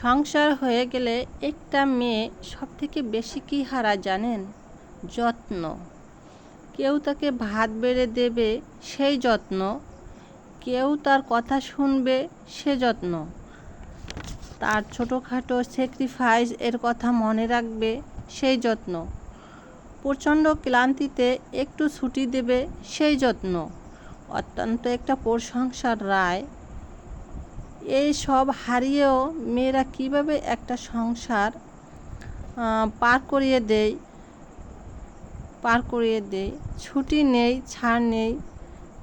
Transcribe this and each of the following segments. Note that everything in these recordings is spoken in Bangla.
সংসার হয়ে গেলে একটা মেয়ে সব থেকে বেশি কী হারা জানেন? যত্ন। কেউ তাকে ভাত বেড়ে দেবে সেই যত্ন। কেউ তার কথা শুনবে, সে যত্ন। তার ছোটোখাটো স্যাক্রিফাইস এর কথা মনে রাখবে সেই যত্ন। প্রচণ্ড ক্লান্তিতে একটু ছুটি দেবে সেই যত্ন। অত্যন্ত একটা প্রশংসার রায়। এই সব হারিয়েও মেয়েরা কীভাবে একটা সংসার পার করিয়ে দেয়, পার করিয়ে দেয়? ছুটি নেই, ছাড় নেই,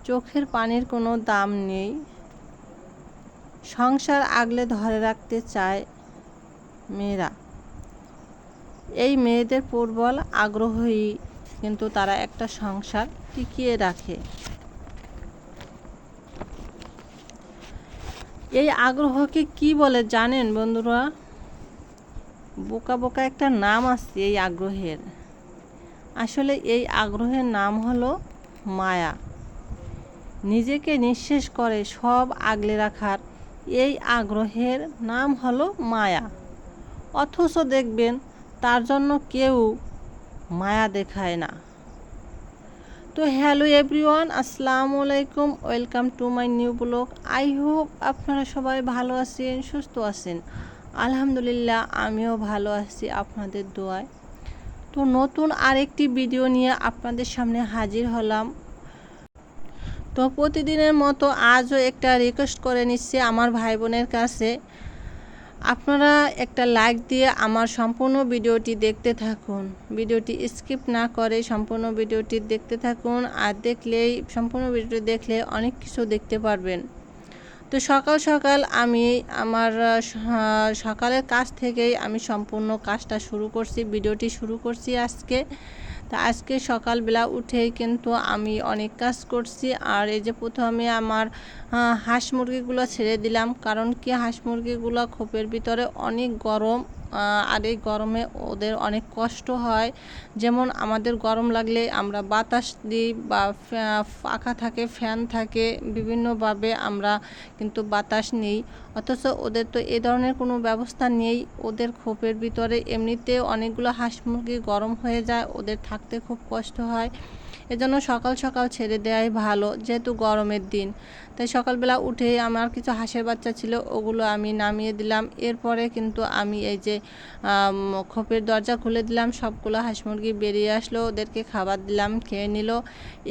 চোখের পানির কোনো দাম নেই। সংসার আগলে ধরে রাখতে চায় মেয়েরা। এই মেয়েদের প্রবল আগ্রহী কিন্তু তারা একটা সংসার টিকিয়ে রাখে। এই আগ্রহকে কি বলে জানেন বন্ধুরা? বোকা বোকা একটা নাম আছে এই আগ্রহের। আসলে এই আগ্রহের নাম হলো মায়া। নিজেকে নিঃশেষ করে সব আগলে রাখার এই আগ্রহের নাম হলো মায়া। অথচ দেখবেন তার জন্য কেউ মায়া দেখায় না। তো হ্যালো এভরিওয়ান, আসসালামু আলাইকুম, welcome to my new blog. I hope আপনারা সবাই ভালো আছেন, সুস্থ আছেন। আলহামদুলিল্লাহ, আমিও ভালো আছি আপনাদের দোয়ায়। তো নতুন আরেকটি ভিডিও নিয়ে আপনাদের সামনে হাজির হলাম। তো প্রতিদিনের মতো আজও একটা রিকোয়েস্ট করে নিচ্ছি আমার ভাই বোনের কাছে। আপনারা একটা লাইক দিয়ে আমার সম্পূর্ণ ভিডিওটি দেখতে থাকুন। ভিডিওটি স্কিপ না করে সম্পূর্ণ ভিডিওটি দেখতে থাকুন আর দেখলেই, সম্পূর্ণ ভিডিওটি দেখলে অনেক কিছু দেখতে পারবেন। তো সকাল সকাল আমি আমার সকালের কাজ থেকেই আমি সম্পূর্ণ কাজটা শুরু করছি, ভিডিওটি শুরু করছি আজকে। তা আজকে সকালবেলা উঠে কিন্তু আমি অনেক কাজ করছি। আর এই যে প্রথমে আমার হাঁস মুরগিগুলো ছেড়ে দিলাম। কারণ কি? হাঁস মুরগিগুলো খোপের ভিতরে অনেক গরম আর এই গরমে ওদের অনেক কষ্ট হয়। যেমন আমাদের গরম লাগলে আমরা বাতাস দিই বা পাখা থাকে, ফ্যান থাকে, বিভিন্নভাবে আমরা কিন্তু বাতাস নিই। অথচ ওদের তো এ ধরনের কোনো ব্যবস্থা নেই। ওদের খোপের ভিতরে এমনিতে অনেকগুলো হাঁস মুরগি গরম হয়ে যায়, ওদের থাকতে খুব কষ্ট হয়। এজন্য সকাল সকাল ছেড়ে দেওয়াই ভালো, যেহেতু গরমের দিন। তাই সকালবেলা উঠে আমার কিছু হাঁসের বাচ্চা ছিল, ওগুলো আমি নামিয়ে দিলাম। এরপরে কিন্তু আমি এই যে খোপের দরজা খুলে দিলাম, সবগুলো হাঁস মুরগি বেরিয়ে আসলো, ওদেরকে খাবার দিলাম, খেয়ে নিল।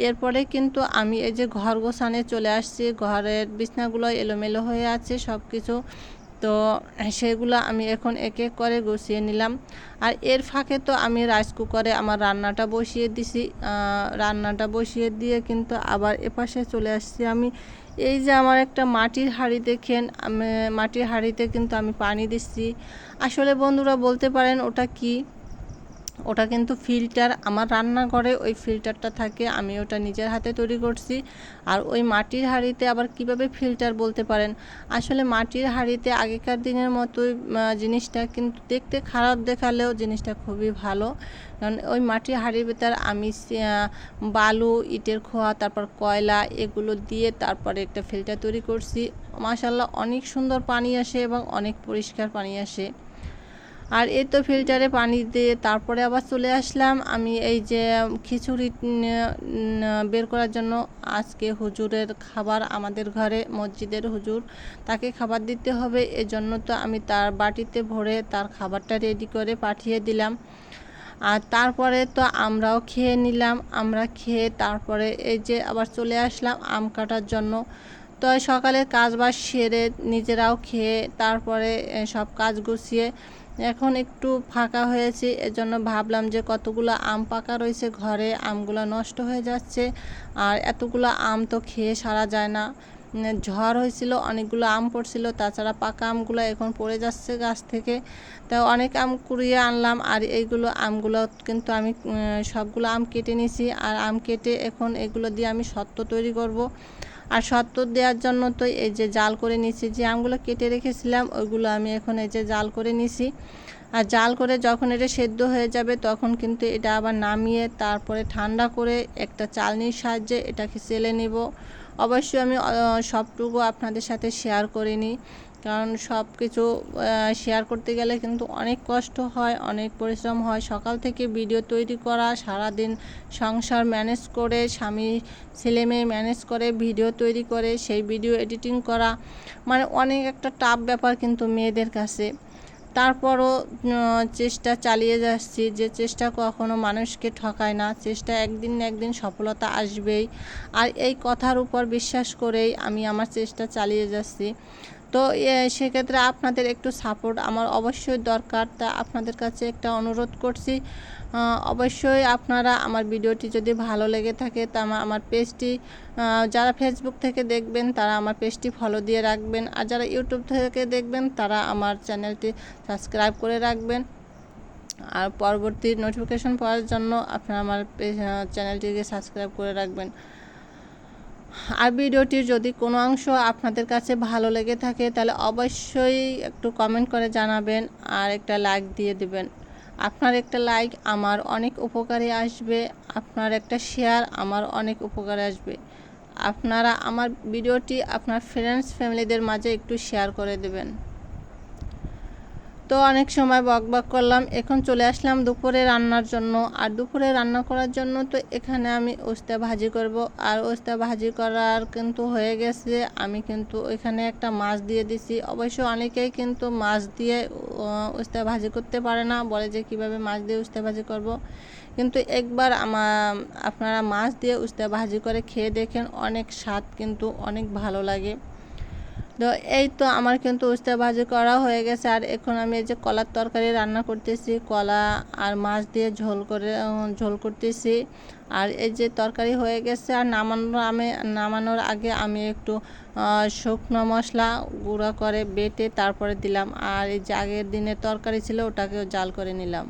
এরপরে কিন্তু আমি এই যে ঘর গোছানে চলে আসছি, ঘরের বিছনাগুলো এলোমেলো হয়ে আছে সব কিছু তো সেগুলো আমি এখন এক এক করে গুছিয়ে নিলাম। আর এর ফাঁকে তো আমি রাইস কুকারে আমার রান্নাটা বসিয়ে দিছি। রান্নাটা বসিয়ে দিয়ে কিন্তু আবার এপাশে চলে আসছি আমি। এই যে আমার একটা মাটির হাঁড়ি দেখেন মাটির হাঁড়িতে কিন্তু আমি পানি দিচ্ছি। আসলে বন্ধুরা বলতে পারেন ওটা কি? ওটা কিন্তু ফিল্টার, আমার রান্নাঘরে ওই ফিল্টারটা থাকে, আমি ওটা নিজের হাতে তৈরি করছি। আর ওই মাটির হাঁড়িতে আবার কীভাবে ফিল্টার বলতে পারেন? আসলে মাটির হাঁড়িতে আগেকার দিনের মতোই জিনিসটা কিন্তু দেখতে খারাপ দেখালেও জিনিসটা খুবই ভালো। কারণ ওই মাটির হাঁড়ির ভেতর আমি বালু, ইটের খোয়া, তারপর কয়লা, এগুলো দিয়ে তারপরে একটা ফিল্টার তৈরি করছি। মাসাল্লাহ অনেক সুন্দর পানি আসে এবং অনেক পরিষ্কার পানি আসে। আর এই তো ফিল্টারে পানি দিয়ে তারপরে আবার চলে আসলাম। আমি এই যে খিচুড়ি বের করার জন্য আজকে হুজুরের খাবার আমাদের ঘরে, মসজিদের হুজুর, তাকে খাবার দিতে হবে। এজন্য তো আমি তার বাটিতে ভরে তার খাবারটা রেডি করে পাঠিয়ে দিলাম। আর তারপরে তো আমরাও খেয়ে নিলাম। আমরা খেয়ে তারপরে এই যে আবার চলে আসলাম আম কাটার জন্য। তো সকালে কাজ বাজ সেরে নিজেরাও খেয়ে তারপরে সব কাজ গুছিয়ে এখন একটু ফাঁকা হয়েছে। এজন্য ভাবলাম যে কতগুলো আম পাকা রয়েছে ঘরে, আমগুলো নষ্ট হয়ে যাচ্ছে। আর এতগুলো আম তো খেয়ে সারা যায় না। ঝড় হয়েছিল, অনেকগুলো আম পড়ছিল, তাছাড়া পাকা আমগুলো এখন পড়ে যাচ্ছে গাছ থেকে। তো অনেক আম কুড়িয়ে আনলাম, আর এইগুলো আমগুলো কিন্তু আমি সবগুলো আম কেটে নিয়েছি। আর আম কেটে এখন এগুলো দিয়ে আমি সত্ত্ব তৈরি করব। আর সত্তর দেওয়ার জন্য তো এই যে জাল করে নিছি, যে আমগুলো কেটে রেখেছিলাম, ওইগুলো আমি এখন এই যে জাল করে নিছি। আর জাল করে যখন এটা সেদ্ধ হয়ে যাবে, তখন কিন্তু এটা আবার নামিয়ে তারপরে ঠান্ডা করে একটা চালনির সাহায্যে এটাকে সেলে নেব। অবশ্যই আমি সবটুকু আপনাদের সাথে শেয়ার করে নিই। কারণ সব কিছু শেয়ার করতে গেলে কিন্তু অনেক কষ্ট হয়, অনেক পরিশ্রম হয়। সকাল থেকে ভিডিও তৈরি করা, সারাদিন সংসার ম্যানেজ করে, স্বামী, ছেলে মেয়ে ম্যানেজ করে ভিডিও তৈরি করে, সেই ভিডিও এডিটিং করা মানে অনেক একটা টাফ ব্যাপার কিন্তু মেয়েদের কাছে। তারপরও চেষ্টা চালিয়ে যাচ্ছি যে চেষ্টা কখনো মানুষকে ঠকায় না, চেষ্টা একদিন না একদিন সফলতা আসবেই। আর এই কথার উপর বিশ্বাস করেই আমি আমার চেষ্টা চালিয়ে যাচ্ছি। তো সেক্ষেত্রে আপনাদের একটু সাপোর্ট আমার অবশ্যই দরকার। তা আপনাদের কাছে একটা অনুরোধ করছি। অবশ্যই আপনারা আমার ভিডিওটি যদি ভালো লেগে থাকে, তা আমা- আমার পেজটি যারা ফেসবুক থেকে দেখবেন, তারা আমার পেজটি ফলো দিয়ে রাখবেন। আর যারা ইউটিউব থেকে দেখবেন, তারা আমার চ্যানেলটি সাবস্ক্রাইব করে রাখবেন। আর পরবর্তী নোটিফিকেশন পাওয়ার জন্য আপনারা আমার চ্যানেলটিকে সাবস্ক্রাইব করে রাখবেন। আর ভিডিওটির যদি কোনো অংশ আপনাদের কাছে ভালো লেগে থাকে, তাহলে অবশ্যই একটু কমেন্ট করে জানাবেন আর একটা লাইক দিয়ে দেবেন। আপনার একটা লাইক আমার অনেক উপকারে আসবে, আপনার একটা শেয়ার আমার অনেক উপকারে আসবে। আপনারা আমার ভিডিওটি আপনার ফ্রেন্ডস ফ্যামিলিদের মাঝে একটু শেয়ার করে দেবেন। তো অনেক সময় বক বক করলাম। এখন চলে আসলাম দুপুরে রান্নার জন্য। আর দুপুরে রান্না করার জন্য তো এখানে আমি উস্তা ভাজি করব। আর উস্তা ভাজি করার কিন্তু হয়ে গেছে। আমি কিন্তু ওইখানে একটা মাছ দিয়ে দিছি। অবশ্য অনেকেই কিন্তু মাছ দিয়ে উস্তা ভাজি করতে পারে না। বলে যে কীভাবে মাছ দিয়ে উস্তা ভাজি করব। কিন্তু একবার আমার আপনারা মাছ দিয়ে উস্তা ভাজি করে খেয়ে দেখেন, অনেক স্বাদ কিন্তু অনেক ভালো লাগে। তো এই তো আমার কিন্তু উস্তা ভাজি করা হয়ে গেছে। আর এখন আমি এই যে কলার তরকারি রান্না করতেছি, কলা আর মাছ দিয়ে ঝোল করে ঝোল করতেছি। আর এই যে তরকারি হয়ে গেছে, আর নামানোর আমি, নামানোর আগে আমি একটু শুকনো মশলা গুঁড়া করে বেটে তারপরে দিলাম। আর এই যে আগের দিনের তরকারি ছিল, ওটাকেও জাল করে নিলাম।